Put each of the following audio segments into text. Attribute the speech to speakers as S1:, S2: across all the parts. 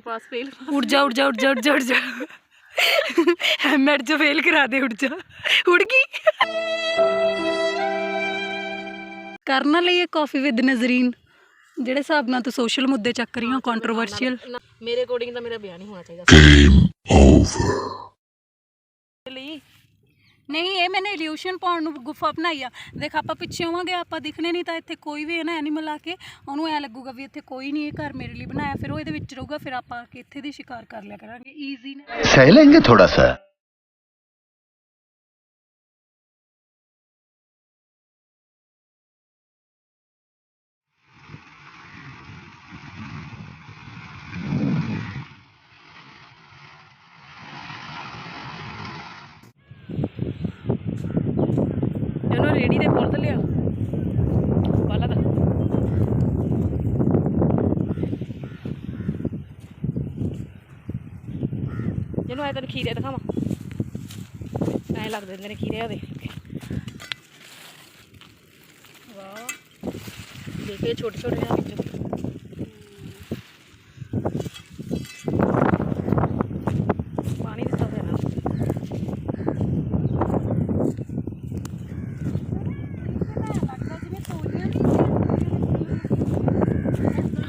S1: ਪਾਸ fail
S2: ਉੜ ਜਾ ਉੜ ਜਾ ਉੜ ਜਾ ਉੜ ਜਾ ਉੜ ਜਾ। ਐਮਐਡ ਚ ਫੇਲ ਕਰਾ ਦੇ ਉੜ ਜਾ। ਉੜ ਗਈ। ਕਰਨਾ ਲਈ ਇਹ ਕਾਫੀ ਵਿਦ ਨਜ਼ਰੀਨ ਜਿਹੜੇ ਹਿਸਾਬ ਨਾਲ ਤੂੰ ਸੋਸ਼ਲ ਮੁੱਦੇ ਚੱਕ ਰਹੀ ਹਾਂ ਕੰਟਰੋਵਰਸ਼ੀਅਲ
S1: ਮੇਰੇ ਅਕੋਰਡਿੰਗ ਤਾਂ ਮੇਰਾ ਵਿਆਹ ਨਹੀਂ ਹੋਣਾ ਚਾਹੀਦਾ। ਸੀ ਲਈ
S2: ਨਹੀਂ, ਇਹ ਮੈਨੇ ਇਲਿਊਸ਼ਨ ਪਾਉਣ ਨੂੰ ਗੁਫਾ ਬਣਾਈ ਆ। ਦੇਖ, ਆਪਾਂ ਪਿੱਛੇ ਹੋਵਾਂਗੇ, ਆਪਾਂ ਦਿਖਣੇ ਨਹੀਂ ਤਾਂ ਇੱਥੇ ਕੋਈ ਵੀ ਨਾ ਐਨੀਮਲ ਆ ਕੇ ਉਹਨੂੰ ਐ ਲੱਗੂਗਾ ਵੀ ਇੱਥੇ ਕੋਈ ਨਹੀਂ, ਇਹ ਘਰ ਮੇਰੇ ਲਈ ਬਣਾਇਆ। ਫਿਰ ਉਹ ਇਹਦੇ ਵਿੱਚ ਰਹੂਗਾ, ਫਿਰ ਆਪਾਂ ਇੱਥੇ ਦੀ ਸ਼ਿਕਾਰ ਕਰ ਲਿਆ ਕਰਾਂਗੇ। ਈਜ਼ੀ ਨੇ।
S3: ਸਹਿ ਲੈਂਗੇ ਥੋੜਾ ਸਾ।
S1: ਇਹਨੂੰ ਰੇੜੀ ਦੇ ਕੋਲ ਤੇ ਲਿਆ ਬਾਲਾ ਦਾ ਆਇਆ ਤੈਨੂੰ ਖੀਰੇ ਦਿਖਾਵਾਂ। ਐ ਲੱਗਦੇ ਹੁੰਦੇ ਨੇ ਖੀਰੇ ਉਹਦੇ। ਵਾਹ। ਦੇਖੇ ਛੋਟੇ ਛੋਟੇ ਆ ਵਿੱਚ ਪਾਣੀ ਦਿੱਤਾ ਹੋਇਆ ਨਾ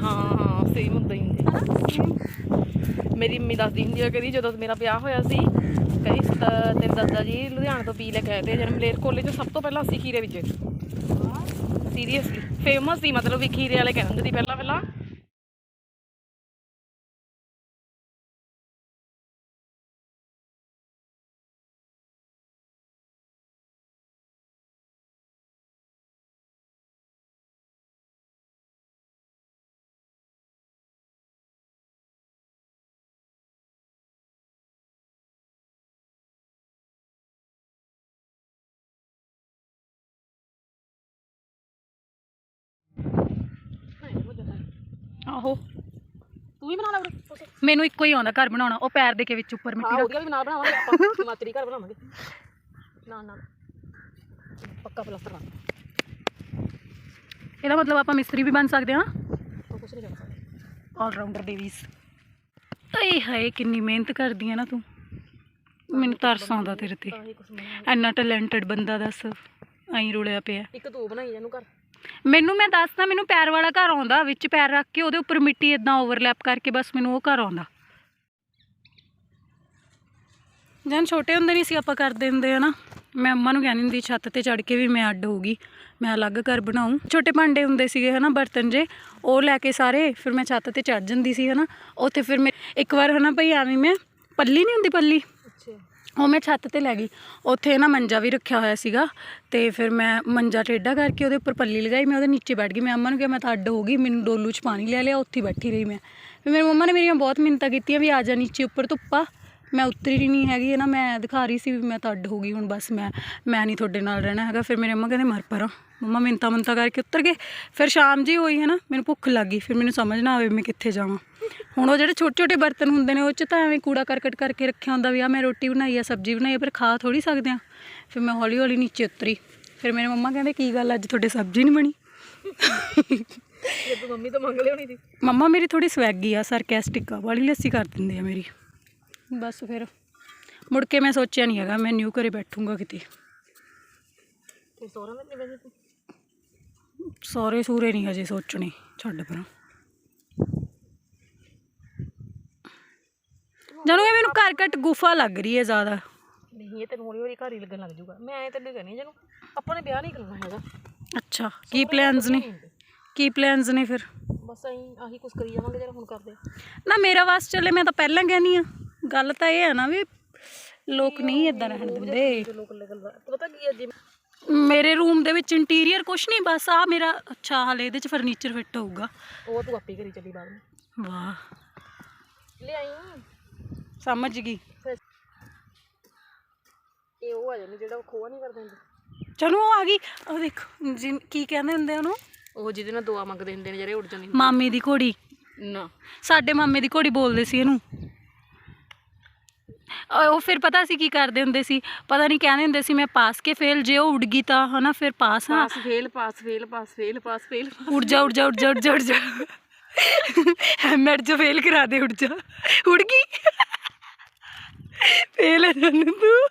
S1: ਹਾਂ ਹਾਂ ਸੇਮ ਹੁੰਦਾ ਹੀ ਹੁੰਦੇ ਮੇਰੀ ਮੰਮੀ ਦੱਸਦੀ ਹੁੰਦੀ ਆ ਕਦੀ ਜਦੋਂ ਮੇਰਾ ਵਿਆਹ ਹੋਇਆ ਸੀ ਕਦੀ ਤੇਰੇ ਦਾਦਾ ਜੀ ਲੁਧਿਆਣਾ ਤੋਂ ਪੀ ਲੈ ਕੇ ਆਏ ਤੇ ਜਨਮ ਲੇਰ ਕੋਲੇ ਚ ਸਭ ਤੋਂ ਪਹਿਲਾਂ ਅਸੀਂ ਖੀਰੇ ਵਿੱਚ। ਸੀਰੀਅਸਲੀ ਫੇਮਸ ਸੀ ਮਤਲਬ ਵੀ ਖੀਰੇ ਵਾਲੇ ਕਹਿੰਦੇ ਸੀ ਪਹਿਲਾਂ।
S2: ਆਹੋ।
S1: ਤੂੰ ਵੀ ਬਣਾ ਲੈ ਵੀਰੇ
S2: ਮੈਨੂੰ ਇੱਕੋ ਹੀ ਆਉਂਦਾ ਘਰ ਬਣਾਉਣਾ ਉਹ ਪੈਰ ਦੇ ਕੇ ਵਿੱਚ ਉੱਪਰ ਮਿੱਟੀ
S1: ਹਾਂ
S2: ਰੱਖ।
S1: ਉਹਦੀਆਂ ਵੀ ਨਾਲ ਬਣਾਵਾਂਗੇ ਆਪਾਂ ਹਿਮਾਚਲੀ ਘਰ ਬਣਾਵਾਂਗੇ। ਨਾ ਨਾ ਪੱਕਾ ਪਲਾਸਟਰ ਨਾਲ
S2: ਇਹਦਾ ਮਤਲਬ ਆਪਾਂ ਮਿਸਤਰੀ ਵੀ ਬਣ ਸਕਦੇ ਹਾਂ।
S1: ਉਹ ਕੁਛ ਨਹੀਂ ਕਰ ਸਕਦੇ।
S2: ਆਲ ਰਾਊਂਡਰ ਡੇਵੀਸ ਏ ਹਾਏ ਕਿੰਨੀ ਮਿਹਨਤ ਕਰਦੀ ਆ ਨਾ ਤੂੰ। ਮੈਨੂੰ ਤਰਸ ਆਉਂਦਾ ਤੇਰੇ ਤੇ।
S1: ਤਾਂ।
S2: ਇੰਨਾ ਟੈਲੈਂਟਡ ਬੰਦਾ ਦੱਸ। ਐਂ ਰੁਲਿਆ ਪਿਆ।
S1: ਇੱਕ ਤੂੰ ਬਣਾਈ ਇਹਨੂੰ ਘਰ।
S2: ਮੈਨੂੰ ਮੈਂ ਦੱਸਦਾ, ਮੈਨੂੰ ਪੈਰ ਵਾਲਾ ਘਰ ਆਉਂਦਾ, ਵਿੱਚ ਪੈਰ ਰੱਖ ਕੇ ਉਹਦੇ ਉੱਪਰ ਮਿੱਟੀ ਇਦਾਂ ਓਵਰਲੈਪ ਕਰਕੇ ਬਸ ਮੈਨੂੰ ਉਹ ਘਰ ਆਉਂਦਾ। ਜਨ ਛੋਟੇ ਹੁੰਦੇ ਨਹੀਂ ਸੀ ਆਪਾਂ ਕਰਦੇ ਹੁੰਦੇ ਆ ਨਾ ਮੈਂ ਅੰਮਾ ਨੂੰ ਕਹਿੰਦੀ ਹੁੰਦੀ, ਛੱਤ ਤੇ ਚੜ ਕੇ ਵੀ ਮੈਂ ਅੱਡ ਹੋਊਗੀ, ਮੈਂ ਅਲੱਗ ਘਰ ਬਣਾਉਂ ਛੋਟੇ ਭਾਂਡੇ ਹੁੰਦੇ ਸੀਗੇ, ਹਨਾ, ਬਰਤਨ ਜੇ, ਉਹ ਲੈ ਕੇ ਸਾਰੇ, ਫਿਰ ਮੈਂ ਛੱਤ ਤੇ ਚੜ ਜਾਂਦੀ ਸੀ, ਹਨਾ? ਉੱਥੇ ਫਿਰ ਮੈਂ, ਇੱਕ ਵਾਰ, ਹਨਾ, ਭਈ ਐਵੇਂ ਮੈਂ, ਪੱਲੀ ਨਹੀਂ ਹੁੰਦੀ ਪੱਲੀ? ਉਹ ਮੈਂ ਛੱਤ ਤੇ ਲੈ ਗਈ। ਉੱਥੇ ਨਾ ਮੰਜਾ ਵੀ ਰੱਖਿਆ ਹੋਇਆ ਸੀਗਾ ਤੇ ਫਿਰ ਮੈਂ ਮੰਜਾ ਟੇਢਾ ਕਰਕੇ ਉਹਦੇ ਉੱਪਰ ਪੱਲੀ ਲਗਾਈ, ਮੈਂ ਉਹਦੇ ਨੀਚੇ ਬੈਠ ਗਈ। ਮੈਂ ਅੰਮਾ ਨੂੰ ਕਿਹਾ, ਮੈਂ ਤਾਂ ਅੱਡ ਹੋ ਗਈ, ਮੈਨੂੰ ਡੋਲੂ 'ਚ ਪਾਣੀ ਲੈ ਲਿਆ, ਉੱਥੇ ਬੈਠੀ ਰਹੀ ਮੈਂ। ਫਿਰ ਮੇਰੀ ਮੰਮਾ ਨੇ ਮੇਰੀਆਂ ਬਹੁਤ ਮਿੰਨਤਾਂ ਕੀਤੀਆਂ ਵੀ ਆ ਜਾ ਨੀਚੇ ਉੱਪਰ ਧੁੱਪਾ। ਮੈਂ ਉਤਰੀ ਨਹੀਂ ਹੈਗੀ ਹੈ ਨਾ ਮੈਂ ਦਿਖਾ ਰਹੀ ਸੀ ਵੀ ਮੈਂ ਤਾਂ ਅੱਡ ਹੋ ਗਈ ਹੁਣ ਬਸ ਮੈਂ ਮੈਂ ਨਹੀਂ ਤੁਹਾਡੇ ਨਾਲ ਰਹਿਣਾ ਹੈਗਾ। ਫਿਰ ਮੇਰੇ ਅੰਮਾ ਕਹਿੰਦੇ ਮਰ ਪਰਾਂ ਮੰਮਾ ਮਿੰਤਾ ਮੰਤਾ ਕਰਕੇ ਉਤਰ ਗਏ। ਫਿਰ ਸ਼ਾਮ ਜੀ ਹੋਈ ਹੈ ਨਾ ਮੈਨੂੰ ਭੁੱਖ ਲੱਗ ਗਈ ਫਿਰ ਮੈਨੂੰ ਸਮਝ ਨਾ ਆਵੇ ਮੈਂ ਕਿੱਥੇ ਜਾਵਾਂ। ਹੁਣ ਉਹ ਜਿਹੜੇ ਛੋਟੇ ਛੋਟੇ ਬਰਤਨ ਹੁੰਦੇ ਨੇ ਉਹ ਚ ਤਾਂ ਐਵੇਂ ਕੂੜਾ ਕਰਕਟ ਕਰਕੇ ਰੱਖਿਆ ਹੁੰਦਾ ਵੀ ਆ ਮੈਂ ਰੋਟੀ ਬਣਾਈ ਆ ਸਬਜ਼ੀ ਬਣਾਈ ਆ ਪਰ ਖਾ ਥੋੜੀ ਸਕਦੇ ਆ। ਫਿਰ ਮੈਂ ਹੌਲੀ ਹੌਲੀ ਨੀਚੇ ਉਤਰੀ। ਫਿਰ ਮੇਰੇ ਮੰਮਾ ਕਹਿੰਦੇ ਕੀ ਗੱਲ ਅੱਜ ਤੁਹਾਡੇ ਸਬਜ਼ੀ ਨਹੀਂ ਬਣੀ?
S1: ਜੇ ਤੂੰ ਮੰਮੀ ਤੋਂ ਮੰਗ ਲਿਆਉਣੀ ਸੀ।
S2: ਮੰਮਾ ਮੇਰੀ ਥੋੜੀ ਸਵੈਗੀ ਆ ਸਰਕੈਸਟਿਕ ਆ ਵਾਲੀ ਲੱਸੀ ਕਰ ਦਿੰਦੇ ਆ ਮੇਰੀ। ਬਸ ਫਿਰ। ਮੁੜ ਕੇ ਮੈਂ ਸੋਚਿਆ ਨਹੀਂ ਹੈਗਾ ਮੈਂ ਨਿਊ ਘਰੇ ਬੈਠੂੰਗਾ ਕਿਤੇ।
S1: ਤੇ ਸੋਹਰਾ ਵਿੱਚ ਨਹੀਂ ਬੈਠੀ
S2: ਸੌਰੇ ਸੂਰੇ ਨਹੀਂ ਹਜੇ ਸੋਚਣੇ ਛੱਡ ਪਰਾਂ। ਜਦੋਂ ਇਹ ਮੈਨੂੰ ਘਰ ਘਟ ਗੁਫਾ ਲੱਗ ਰਹੀ ਹੈ ਜ਼ਿਆਦਾ।
S1: ਨਹੀਂ ਇਹ ਤੈਨੂੰ ਹੌਲੀ ਹੌਲੀ ਘਰ ਹੀ ਲੱਗਣ ਲੱਗ ਜਾਊਗਾ। ਮੈਂ ਐ ਤੈਨੂੰ ਕਹਿੰਦੀ ਜਿਹਨੂੰ ਆਪਾਂ ਨੇ ਵਿਆਹ ਨਹੀਂ ਕਰਨਾ ਹੈਗਾ।
S2: ਅੱਛਾ ਕੀ ਪਲਾਨਸ ਨੇ? ਕੀ ਪਲਾਨਸ ਨੇ ਫਿਰ?
S1: ਬਸ ਅਸੀਂ ਆਹੀ ਕੁਛ ਕਰੀ ਜਾਵਾਂਗੇ ਜਿਹੜਾ ਹੁਣ ਕਰਦੇ
S2: ਨਾ ਮੇਰਾ ਵਾਸ ਚੱਲੇ ਮੈਂ ਤਾਂ ਪਹਿਲਾਂ ਕਹਿਨੀ ਆ ਗੱਲ ਤਾਂ ਇਹ ਹੈ ਨਾ ਵੀ ਲੋਕ ਨਹੀਂ ਇਦਾਂ ਰਹਿਣ ਦਿੰਦੇ।
S1: ਜੋ ਲੋਕ ਲੱਗਲ ਪਤਾ ਕੀ ਹੈ ਜੀ
S2: ਮੇਰੇ ਰੂਮ ਦੇ ਵਿੱਚ ਇੰਟੀਰੀਅਰ ਕੁਛ ਨਹੀਂ ਬਸ ਆ ਮੇਰਾ ਅੱਛਾ ਹਾਲੇ ਇਹਦੇ ਚ ਫਰਨੀਚਰ ਫਿੱਟ ਹੋਊਗਾ।
S1: ਉਹ ਤੂੰ ਆਪੇ ਕਰੀ ਚੱਲੀ ਬਾਅਦ ਵਿੱਚ
S2: ਵਾਹ।
S1: ਲਿਆਈ।
S2: ਸਮਝ ਗਈ।
S1: ਇਹ ਉਹ ਆ ਜਾਂਦੀ ਜਿਹੜਾ ਖੋਆ ਨਹੀਂ ਕਰ ਦਿੰਦੇ
S2: ਚਲੋ ਉਹ ਆ ਗਈ। ਉਹ ਦੇਖੋ ਕੀ ਕਹਿੰਦੇ ਹੁੰਦੇ ਆ ਉਹਨੂੰ?
S1: ਉਹ ਜਿਹਦੇ ਨਾਲ ਦੁਆ ਮੰਗਦੇ ਹੁੰਦੇ ਨੇ ਜਿਹੜੇ ਉੱਡ ਜਾਂਦੇ
S2: ਮਾਮੇ ਦੀ ਘੋੜੀ।
S1: ਨਾ।
S2: ਸਾਡੇ ਮਾਮੇ ਦੀ ਘੋੜੀ ਬੋਲਦੇ ਸੀ ਇਹਨੂੰ। ਉਹ ਫਿਰ ਪਤਾ ਸੀ ਕੀ ਕਰਦੇ ਹੁੰਦੇ ਸੀ? ਪਤਾ ਨਹੀਂ ਕਹਿੰਦੇ ਹੁੰਦੇ ਸੀ ਮੈਂ ਪਾਸ ਕੇ ਫੇਲ ਜੇ ਉਹ ਉੱਡ ਗਈ ਤਾਂ ਹਨਾ ਫਿਰ ਪਾਸ ਹਾਂ।
S1: Pass fail pass fail pass fail pass fail
S2: ਉੱਡ ਜਾ ਉੱਡ ਜਾ ਉੱਡ ਜਾ ਉੱਡ ਜਾ ਉੱਡ ਜਾ। ਐਮਐਡ ਚ ਫੇਲ ਕਰਾ ਦੇ ਉੜ ਜਾ। ਉੜ ਗਈ? ਫੇਲ ਹੈ ਜਾਨੂੰ ਤੂੰ।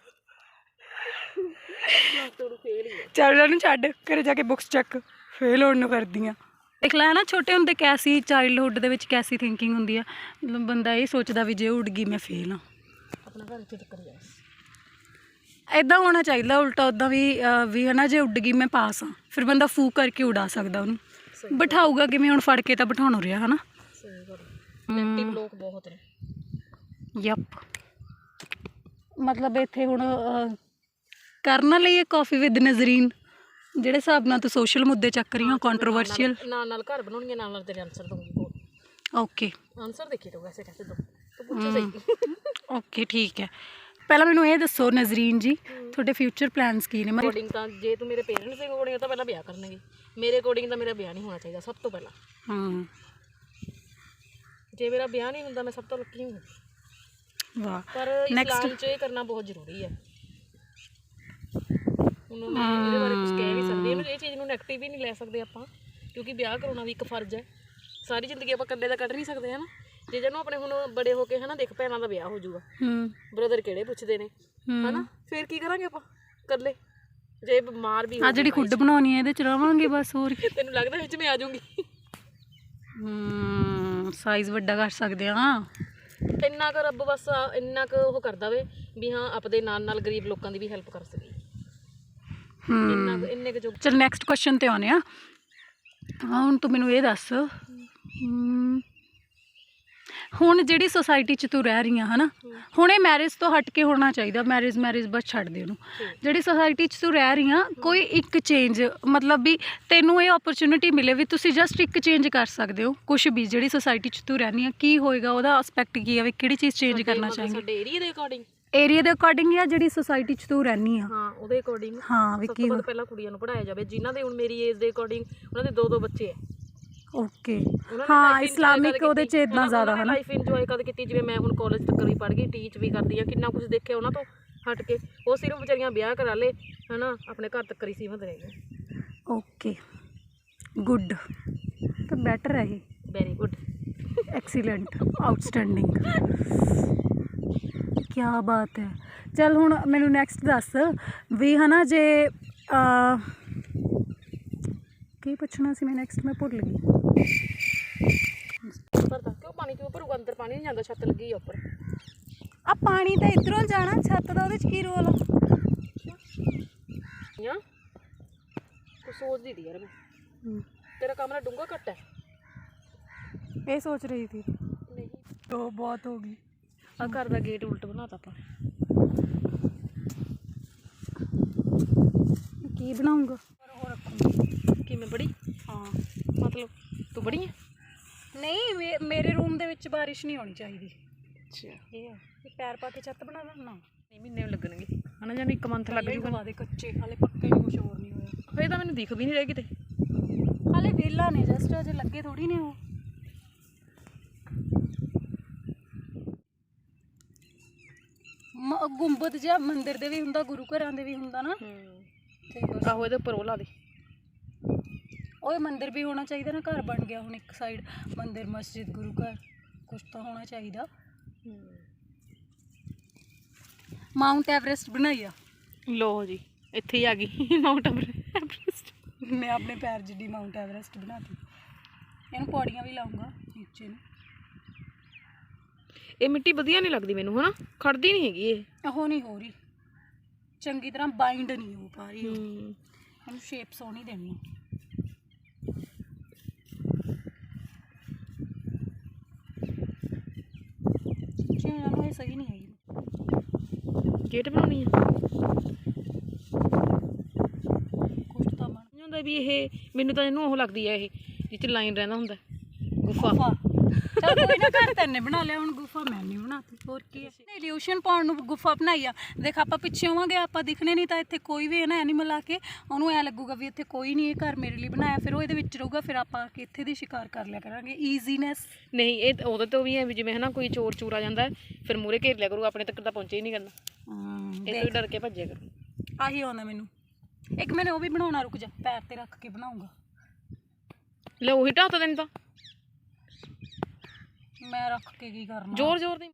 S2: ਚੱਲ ਜਾਨੂੰ ਛੱਡ ਘਰੇ ਜਾ ਕੇ ਬੁੱਕਸ ਚੱਕ ਫੇਲ ਹੋਣ ਨੂੰ ਕਰਦੀਆਂ। ਦੇਖ ਲੈ ਨਾ ਛੋਟੇ ਹੁੰਦੇ ਕੈਸੀ ਚਾਈਲਡਹੁੱਡ ਦੇ ਵਿੱਚ ਕੈਸੀ ਥਿੰਕਿੰਗ ਹੁੰਦੀ ਆ। ਮਤਲਬ ਬੰਦਾ ਇਹ ਸੋਚਦਾ ਵੀ ਜੇ ਉੜ ਗਈ ਮੈਂ ਫੇਲ ਹਾਂ।
S1: ਆਪਣਾ ਘਰ ਤਿੜਕ ਰਿਹਾ
S2: ਐਦਾਂ ਹੋਣਾ ਚਾਹੀਦਾ ਉਲਟਾ ਉਦਾਂ ਵੀ ਵੀ ਹਨਾ ਜੇ ਉੱਡ ਗਈ ਮੈਂ ਪਾਸ ਆ ਫਿਰ ਬੰਦਾ ਫੂਕ ਕਰਕੇ ਉਡਾ ਸਕਦਾ ਉਹਨੂੰ। ਬਿਠਾਊਗਾ ਕਿਵੇਂ ਹੁਣ ਫੜ ਕੇ ਤਾਂ ਬਿਠਾਉਣੋਂ ਰਿਹਾ ਹਨਾ? ਮਤਲਬ ਇੱਥੇ ਹੁਣ ਕਰਨ ਲਈ ਕਾਫੀ ਵਿਦ ਨਜ਼ਰੀਨ ਜਿਹੜੇ ਹਿਸਾਬ ਨਾਲ ਤੂੰ ਸੋਸ਼ਲ ਮੁੱਦੇ ਚੱਕ ਰਹੀਆਂ ਕੰਟਰੋਵਰਸ਼ੀਅਲ
S1: ਨਾਲ ਨਾਲ ਘਰ ਬਣਾਉਣਗੇ ਨਾਲ ਨਾਲ ਤੇਰੇ ਆਨਸਰ ਦੇਖੀ ਤੂੰ ਵੈਸੇ ਕਹਤੇ ਦੋ ਤੂੰ ਪੁੱਛੋ ਸਹੀ।
S2: ਓਕੇ ਠੀਕ ਹੈ। ਪਹਿਲਾਂ ਮੈਨੂੰ ਇਹ ਦੱਸੋ ਨਜ਼ਰੀਨ ਜੀ ਤੁਹਾਡੇ ਫਿਊਚਰ ਪਲਾਨਸ ਕੀ ਨੇ? ਮਤਲਬ
S1: ਅਕੋਰਡਿੰਗ ਤਾਂ ਜੇ ਤੂੰ ਮੇਰੇ ਪੇਰੈਂਟਸ ਦੇ ਅਕੋਰਡਿੰਗ ਤਾਂ ਪਹਿਲਾਂ ਵਿਆਹ ਕਰਨਗੇ। ਮੇਰੇ ਅਕੋਰਡਿੰਗ ਤਾਂ ਮੇਰਾ ਵਿਆਹ ਨਹੀਂ ਹੋਣਾ ਚਾਹੀਦਾ ਸਭ ਤੋਂ ਪਹਿਲਾਂ।
S2: ਹੂੰ।
S1: ਜੇ ਮੇਰਾ ਵਿਆਹ ਨਹੀਂ ਹੁੰਦਾ ਮੈਂ ਸਭ ਤੋਂ ਲੱਕੀ ਹਾਂ
S2: ਵਾਹ
S1: ਪਰ. ਇਸਲਾਮ 'ਚ ਇਹ ਕਰਨਾ ਬਹੁਤ ਜ਼ਰੂਰੀ ਹੈ। ਉਹਨੂੰ ਮੈਂ ਇਹਦੇ ਬਾਰੇ ਕੁਝ ਕਹਿ ਨਹੀਂ ਸਕਦੀ ਇਹਨੂੰ ਇਹ ਚੀਜ਼ ਨੂੰ ਨੈਗੇਟਿਵ ਹੀ ਨਹੀਂ ਲੈ ਸਕਦੇ ਆਪਾਂ ਕਿਉਂਕਿ ਵਿਆਹ ਕਰਾਉਣਾ ਵੀ ਇੱਕ ਫਰਜ਼ ਹੈ। ਸਾਰੀ ਜ਼ਿੰਦਗੀ ਆਪਾਂ ਇਕੱਲੇ ਦਾ ਕੱਢ ਨਹੀਂ ਸਕਦੇ ਹਨਾ? ਜੇ ਜਿਹਨੂੰ ਆਪਣੇ ਹੁਣ ਬੜੇ ਹੋ ਕੇ ਹਨਾ ਦੇਖ ਭੈਣਾਂ ਦਾ ਵਿਆਹ ਹੋ ਜਾਊਗਾ।
S2: ਹੂੰ।
S1: ਬ੍ਰਦਰ ਕਿਹੜੇ ਪੁੱਛਦੇ ਨੇ? ਹਨਾ? ਫਿਰ ਕੀ ਕਰਾਂਗੇ ਆਪਾਂ? ਇਕੱਲੇ। ਜੇ ਬਿਮਾਰ ਵੀ
S2: ਆ ਜਿਹੜੀ ਖੁੱਡ ਬਣਾਉਣੀ ਹੈ ਇਹਦੇ ਚ ਰਵਾਂਗੇ ਬਸ ਹੋਰ ਕੀ।
S1: ਤੈਨੂੰ ਲੱਗਦਾ ਵਿੱਚ ਮੈਂ ਆ ਜਾਊਂਗੀ?
S2: ਹੂੰ ਸਾਈਜ਼ ਵੱਡਾ ਕਰ ਸਕਦੇ ਹਾਂ
S1: ਇੰਨਾ ਕੁ ਰੱਬ ਬਸ ਆ- ਇੰਨਾ ਕੁ ਉਹ ਕਰਦਾ ਵੇ ਵੀ ਹਾਂ ਆਪਦੇ ਨਾਲ ਨਾਲ ਗਰੀਬ ਲੋਕਾਂ ਦੀ ਵੀ ਹੈਲਪ ਕਰ ਸਕੀ
S2: ਹੂੰ।
S1: ਇੰਨਾ ਕੁ- ਇੰਨੇ ਕੁ
S2: ਚਲ ਨੈਕਸਟ ਕੁਐਸਚਨ ਤੇ ਆਉਂਦੇ ਆ। ਹਾਂ ਹੁਣ ਤੂੰ ਮੈਨੂੰ ਇਹ ਦੱਸ ਹੁਣ ਜਿਹੜੀ ਸੋਸਾਇਟੀ 'ਚ ਤੂੰ ਰਹਿ ਰਹੀ ਹਨਾ? ਹੁਣ ਇਹ ਮੈਰਿਜ ਤੋਂ ਹਟ ਕੇ ਹੋਣਾ ਚਾਹੀਦਾ ਮੈਰਿਜ ਮੈਰਿਜ ਬਸ ਛੱਡ ਦੇ ਉਹਨੂੰ। ਜਿਹੜੀ ਸੋਸਾਇਟੀ 'ਚ ਤੂੰ ਰਹਿ ਰਹੀ ਕੋਈ ਇੱਕ ਚੇਂਜ ਮਤਲਬ ਵੀ ਤੈਨੂੰ ਇਹ ਓਪਰਚ्युनिटी ਮਿਲੇ ਵੀ ਤੁਸੀਂ ਜਸਟ ਇੱਕ ਚੇਂਜ ਕਰ ਸਕਦੇ ਹੋ ਕੁਝ ਵੀ ਜਿਹੜੀ ਸੋਸਾਇਟੀ 'ਚ ਤੂੰ ਰਹਿਨੀ ਆ ਕੀ ਹੋਏਗਾ ਉਹਦਾ ਐਸਪੈਕਟ ਕੀ ਆ ਕਿਹੜੀ ਚੀਜ਼ ਚੇਂਜ ਕਰਨਾ ਚਾਹੀਦੀ
S1: ਸਾਡੇ ਏਰੀਆ ਦੇ ਅਕੋਰਡਿੰਗ
S2: ਏਰੀਆ ਦੇ ਅਕੋਰਡਿੰਗ ਆ ਜਿਹੜੀ ਸੋਸਾਇਟੀ 'ਚ ਤੂੰ ਰਹਿਨੀ ਆ।
S1: ਹਾਂ ਉਹਦੇ ਅਕੋਰਡਿੰਗ
S2: ਹਾਂ ਵੀ ਕੀ
S1: ਪਹਿਲਾਂ ਕੁੜੀਆਂ ਨੂੰ ਪੜਾਇਆ ਜਾਵੇ ਜਿਨ੍ਹਾਂ ਦੇ ਹੁਣ ਮੇਰੀ ਏਜ ਦੇ ਅਕੋਰਡਿੰਗ ਉਹਨਾਂ ਦੇ ਦੋ ਦੋ ਬੱਚੇ ਆ।
S2: ਓਕੇ। ਹਾਂ ਇਸਲਾਮਿਕ ਉਹਦੇ 'ਚ ਇਦਾਂ ਜ਼ਿਆਦਾ ਹਨਾ।
S1: ਲਾਈਫ ਇੰਜੋਏ ਕਦ ਕੀਤੀ? ਜਿਵੇਂ ਮੈਂ ਹੁਣ ਕਾਲਜ ਤੱਕ ਵੀ ਪੜ ਗਈ ਟੀਚ ਵੀ ਕਰਦੀ ਆ ਕਿੰਨਾ ਕੁਝ ਦੇਖਿਆ ਉਹਨਾਂ ਤੋਂ ਹਟ ਕੇ। ਉਹ ਸਿਰਫ ਵਿਚਾਰੀਆਂ ਵਿਆਹ ਕਰਾ ਲੇ ਹਨਾ ਆਪਣੇ ਘਰ ਤੱਕ ਹੀ ਸੀਮਤ ਰਹਿ ਗਏ।
S2: ਓਕੇ। ਗੁੱਡ। ਤਾਂ ਬੈਟਰ ਹੈ ਇਹ।
S1: ਵੈਰੀ ਗੁੱਡ
S2: ਐਕਸੀਲੈਂਟ ਆਊਟਸਟੈਂਡਿੰਗ ਕੀ ਬਾਤ ਹੈ। ਚਲ ਹੁਣ ਮੈਨੂੰ ਨੈਕਸਟ ਦੱਸ ਵੀ ਹਨਾ ਜੇ ਕੀ ਪੁੱਛਣਾ ਸੀ ਮੈਂ ਨੈਕਸਟ ਮੈਂ ਭੁੱਲ ਗਈ।
S1: ਕਿਉਂ ਪਾਣੀ ਕਿਉਂ ਭਰੂਗਾ? ਅੰਦਰ ਪਾਣੀ ਨਹੀਂ ਜਾਂਦਾ ਛੱਤ ਲੱਗੀ ਆ ਉੱਪਰ।
S2: ਆ ਪਾਣੀ ਤਾਂ ਇਧਰੋਂ ਜਾਣਾ ਛੱਤ ਦਾ ਉਹਦੇ 'ਚ ਕੀ ਰੋਲ
S1: ਜਾਂ ਤੂੰ ਸੋਚਦੀ ਦੀ ਯਾਰ ਮੈਂ। ਤੇਰਾ ਕਮਰਾ ਡੂੰਘਾ ਘੱਟ ਹੈ।
S2: ਇਹ ਸੋਚ ਰਹੀ ਸੀ।
S1: ਨਹੀਂ।
S2: ਤੋ ਬਹੁਤ ਹੋ ਗਈ।
S1: ਆ ਘਰ ਦਾ ਗੇਟ ਉਲਟ ਬਣਾਤਾ ਆਪਾਂ।
S2: ਕੀ ਬਣਾਉਂਗਾ?
S1: ਕਿਵੇਂ ਬੜੀ?
S2: ਹਾਂ।
S1: ਮਤਲਬ ਤੂੰ ਬੜੀ ਹੈ
S2: ਨਹੀਂ ਮੇ- ਮੇਰੇ ਰੂਮ ਦੇ ਵਿੱਚ ਬਾਰਿਸ਼ ਨਹੀਂ ਹੋਣੀ ਚਾਹੀਦੀ।
S1: ਅੱਛਾ।
S2: ਇਹ ਪੈਰ ਪਾ ਕੇ ਛੱਤ ਬਣਾ ਦੇਣਾ।
S1: ਮਹੀਨੇ ਲੱਗਣਗੇ। ਹਨਾ ਜਾਨੀ ਇੱਕ ਮੰਥ ਲੱਗ ਜੂਗਾ।
S2: ਲਗਵਾ ਦੇ ਕੱਚੇ ਹਾਲੇ ਪੱਕੇ ਨਹੀਂ ਕੁਝ ਹੋਰ ਨਹੀਂ ਹੋਇਆ।
S1: ਹੋਏ ਤਾਂ ਮੈਨੂੰ ਦਿਖ ਵੀ ਨਹੀਂ ਰਿਹਾ ਕਿਤੇ।
S2: ਹਾਲੇ ਵਿਹਲਾ ਨੇ ਜਸਟ ਅਜੇ ਲੱਗੇ ਥੋੜੀ ਨੇ ਉਹ। ਮ- ਗੁੰਬਦ ਜਿਹਾ ਮੰਦਿਰ ਦੇ ਵੀ ਹੁੰਦਾ ਗੁਰੂ ਘਰਾਂ ਦੇ ਵੀ ਹੁੰਦਾ ਨਾ। ਤੇ ਬਸ
S1: ਆਹੋ ਇਹਦੇ ਉੱਪਰ ਉਹ ਲਾ ਦੇ।
S2: ਉਹ ਮੰਦਿਰ ਵੀ ਹੋਣਾ ਚਾਹੀਦਾ ਨਾ ਘਰ ਬਣ ਗਿਆ ਹੁਣ ਇੱਕ ਸਾਈਡ ਮੰਦਿਰ ਮਸਜਿਦ ਗੁਰੂ ਘਰ ਕੁਝ ਤਾਂ ਹੋਣਾ ਚਾਹੀਦਾ। ਮਾਊਂਟ ਐਵਰੈਸਟ ਬਣਾਈਆ
S1: ਲੋ ਜੀ ਇੱਥੇ ਹੀ ਆ ਗਈ ਮਾਊਂਟ ਐਵਰੈਸਟ
S2: ਮੈਂ ਆਪਣੇ ਪੈਰ ਜਿੱਡੀ ਮਾਊਂਟ ਐਵਰੈਸਟ ਬਣਾਤੀ। ਇਹਨੂੰ ਪੌੜੀਆਂ ਵੀ ਲਾਉਂਗਾ ਨੀਚੇ ਨੂੰ।
S1: ਇਹ ਮਿੱਟੀ ਵਧੀਆ ਨਹੀਂ ਲੱਗਦੀ ਮੈਨੂੰ ਹਨਾ? ਖੜਦੀ ਨਹੀਂ ਹੈਗੀ ਇਹ।
S2: ਉਹ ਨਹੀਂ ਹੋ ਰਹੀ। ਚੰਗੀ ਤਰ੍ਹਾਂ ਬਾਈਂਡ ਨਹੀਂ ਹੋ ਪਾ ਰਹੀ ਇਹਨੂੰ ਸ਼ੇਪ ਸੋਹਣੀ ਦੇਣੀ ਆ ਸੱਚੀ ਯਾਰ ਇਹ ਸਹੀ ਨਹੀਂ ਹੈਗੀ
S1: ਗੇਟ ਬਣਾਉਣੀ ਆ।
S2: ਕੁਛ ਤਾਂ ਬਣ
S1: ਨਹੀਂ ਹੁੰਦਾ ਵੀ ਇਹ ਮੈਨੂੰ ਤਾਂ ਇਹਨੂੰ ਉਹ ਲੱਗਦੀ ਹੈ ਇਹ ਜਿੱਥੇ ਲਾਈਨ ਰਹਿੰਦਾ ਹੁੰਦਾ। ਗੁਫਾ।
S2: ਚਲ ਕੋਈ ਨਾ ਘਰ ਤੈਨੇ ਬਣਾ ਲਿਆ ਹੁਣ ਗੁਫਾ ਮੈਂ ਨਹੀਂ ਬਣਾਤੀ ਹੋਰ ਕੀ ਹੈ ਇਲੂਸ਼ਨ ਪਾਉਣ ਨੂੰ ਗੁਫਾ ਬਣਾਈ ਆ। ਦੇਖ ਆਪਾਂ ਪਿੱਛੇ ਹੋਵਾਂਗੇ ਆਪਾਂ ਦਿਖਣੇ ਨਹੀਂ ਤਾਂ ਇੱਥੇ ਕੋਈ ਵੀ ਹੈ ਨਾ ਐਨੀਮਲ ਆ ਕੇ ਉਹਨੂੰ ਐ ਲੱਗੂਗਾ ਵੀ ਇੱਥੇ ਕੋਈ ਨਹੀਂ ਇਹ ਘਰ ਮੇਰੇ ਲਈ ਬਣਾਇਆ ਫਿਰ ਉਹ ਇਹਦੇ ਵਿੱਚ ਰਹੂਗਾ ਫਿਰ ਆਪਾਂ ਆ ਕੇ ਇੱਥੇ ਦੀ ਸ਼ਿਕਾਰ ਕਰ ਲਿਆ ਕਰਾਂਗੇ। ਈਜ਼ੀਨੈਸ
S1: ਨਹੀਂ ਇਹ ਉਹਦੇ ਤੋਂ ਵੀ ਹੈ ਵੀ ਜਿਵੇਂ ਹਨਾ ਕੋਈ ਚੋਰ ਚੂਰ ਆ ਜਾਂਦਾ ਹੈ, ਫਿਰ ਮੂਰੇ ਘੇਰ ਲਿਆ ਕਰੂਗਾ ਆਪਣੇ ਤੱਕ ਤਾਂ ਪਹੁੰਚੇ ਹੀ ਨਹੀਂ ਕਰਨਾ। ਇਹ ਤੋਂ ਡਰ ਕੇ ਭੱਜਿਆ ਕਰੂ।
S2: ਆਹੀ ਆਉਂਦਾ ਮੈਨੂੰ। ਇੱਕ ਮੈंने ਉਹ ਵੀ ਬਣਾਉਣਾ ਰੁਕ ਜਾ। ਪੈਰ ਤੇ ਰੱਖ ਕੇ ਬਣਾਉਂਗਾ।
S1: ਲੈ ਉਹੀ ਢਾਤਾ ਤੈਨੂੰ ਤਾਂ।
S2: ਮੈਂ ਰੱਖ ਕੇ ਕੀ ਕਰਨਾ?
S1: ਜ਼ੋਰ ਜ਼ੋਰ ਦੀ।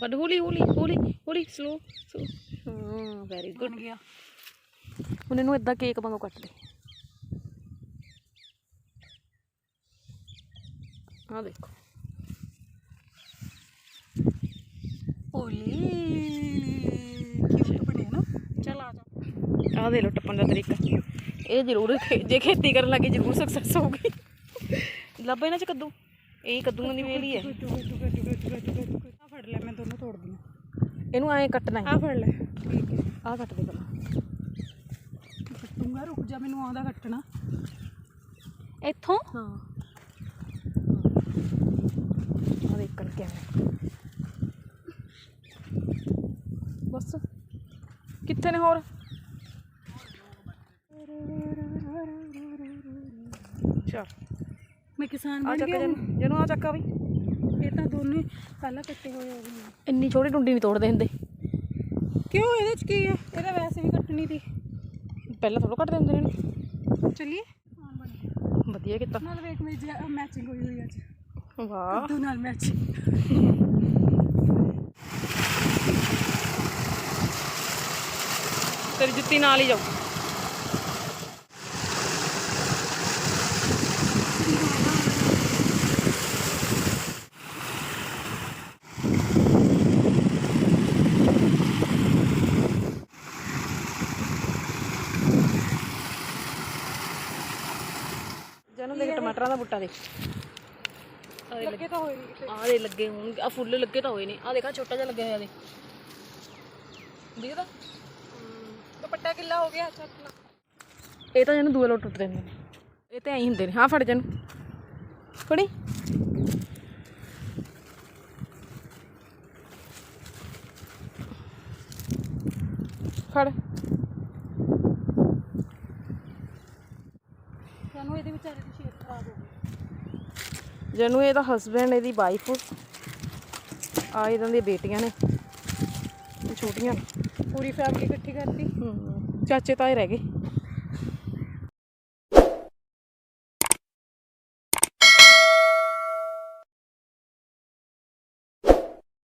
S1: ਕੱਢ ਹੌਲੀ ਹੌਲੀ ਹੌਲੀ ਹੌਲੀ ਸਲੋ ਸਲੋ ਹਾਂ ਵੈਰੀ ਗੁੱਡ
S2: ਗਿਆ।
S1: ਹੁਣ ਇਹਨੂੰ ਇਦਾਂ ਕੇਕ ਵਾਂਗੂ ਕੱਟ ਦੇ। ਆ ਦੇਖੋ।
S2: ਓਲੇ ਕਿਉਂ ਬਣਿਆ ਨਾ ਚਲ ਆ ਜਾ
S1: ਆਹ ਦੇ ਲੋ ਟੱਪਣ ਦਾ ਤਰੀਕਾ। ਇਹ ਜ਼ਰੂਰ ਜੇ ਖੇਤੀ ਕਰਨ ਲੱਗੇ ਜ਼ਰੂਰ ਸਕਸੈਸ ਹੋਊਗੀ। ਲੱਭ ਇਹਨਾਂ ਚ ਕੱਦੂ। ਇਹ ਕੱਦੂਆਂ ਦੀ ਵੇਲੀ ਹੈ।
S2: ਆ ਫੜ ਲੈ ਮੈਂ ਦੋਨੋਂ ਤੋੜ ਦਿਆਂ
S1: ਇਹਨੂੰ ਐਂ ਕੱਟਣਾ ਹੈ।
S2: ਆ ਫੜ ਲੈ। ਠੀਕ ਹੈ।
S1: ਆਹ ਕੱਟ ਦੇ ਪਹਿਲਾਂ।
S2: ਕੱਟੂੰਗਾ ਰੁਕ ਜਾ ਮੈਨੂੰ ਆਉਂਦਾ ਕੱਟਣਾ। ਇੱਥੋਂ?
S1: ਹਾਂ। ਆ ਦੇਖ ਬਸ। ਕਿੱਥੇ ਨੇ ਹੋਰ? ਚਲ।
S2: ਮੈਂ ਕਿਸਾਨ
S1: ਆ
S2: ਬਣ
S1: ਚੱਕ
S2: ਗਿਆ ਹੁਣ।
S1: ਜਨੂੰ ਜਨੂੰ ਆ ਚੱਕਾ ਵੀ।
S2: ਇਹ ਤਾਂ ਦੋਨੇ ਪਹਿਲਾਂ ਕੱਟੇ ਹੋਏ ਹੋ ਗਏ
S1: ਇੰਨੀ ਛੋਟੀ ਟੁੰਡੀ ਨਹੀਂ ਤੋੜਦੇ ਹੁੰਦੇ।
S2: ਕਿਉਂ? ਇਹਦੇ ਚ ਕੀ ਹੈ ਇਹਦਾ ਵੈਸੇ ਵੀ ਕੱਟਣੀ ਦੀ
S1: ਪਹਿਲਾਂ ਥੋੜਾ ਕੱਟਦੇ ਹੁੰਦੇ ਨੇ
S2: ਚਲਿਏ।
S1: ਵਧੀਆ ਕੀਤਾ।
S2: ਨਾਲ ਵੇਖ ਮੇਰੀ ਮੈਚਿੰਗ ਹੋਈ ਹੋਈ ਅੱਜ।
S1: ਵਾਹ।
S2: ਕੱਦੂ ਨਾਲ ਮੈਚਿੰਗ
S1: ਤੇਰੀ ਜੁੱਤੀ ਨਾਲ ਹੀ ਜਾਊ ਜਨੂੰ ਦਾ ਬੁੱਟਾ ਦੇ
S2: ਲੱਗੇ ਤਾਂ ਹੋਏ ਨਹੀਂ ਕਿਤੇ।
S1: ਆ ਦੇ ਲੱਗੇ ਹੋਣਗੇ। ਆ ਫੁੱਲ ਲੱਗੇ ਤਾਂ ਹੋਏ ਨੇ। ਆ ਦੇਖਾ ਛੋਟਾ ਜਿਹਾ ਲੱਗਿਆ ਹੋਇਆ ਦੇ ਦਿਖਦਾ
S2: ਦੁਪੱਟਾ ਕਿੱਲਾ ਹੋ ਗਿਆ ਚੱਕ ਲਾ
S1: ਇਹ ਤਾਂ ਜਨੂੰ ਦੂਏ ਲੋ ਟੁੱਟਦੇ ਨੇ। ਇਹ ਤੇ ਐਂ ਹੀ ਹੁੰਦੇ ਨੇ। ਹਾਂ ਫੜ ਜਨ ਫੜੀ। ਫੜ।
S2: ਸਾਨੂੰ ਇਹਦੇ ਵਿਚਾਰੇ ਦੀ ਗਈ
S1: ਜਨੂੰ ਇਹਦਾ ਹਸਬੈਂਡ ਇਹਦੀ ਵਾਈਫ ਆ ਇਹਨਾਂ ਦੀਆਂ ਬੇਟੀਆਂ ਨੇ। ਛੋਟੀਆਂ।
S2: ਪੂਰੀ ਫੈਮਿਲੀ ਇਕੱਠੀ ਕਰਤੀ।
S1: ਚਾਚੇ ਤਾਏ ਰਹਿ ਗਏ।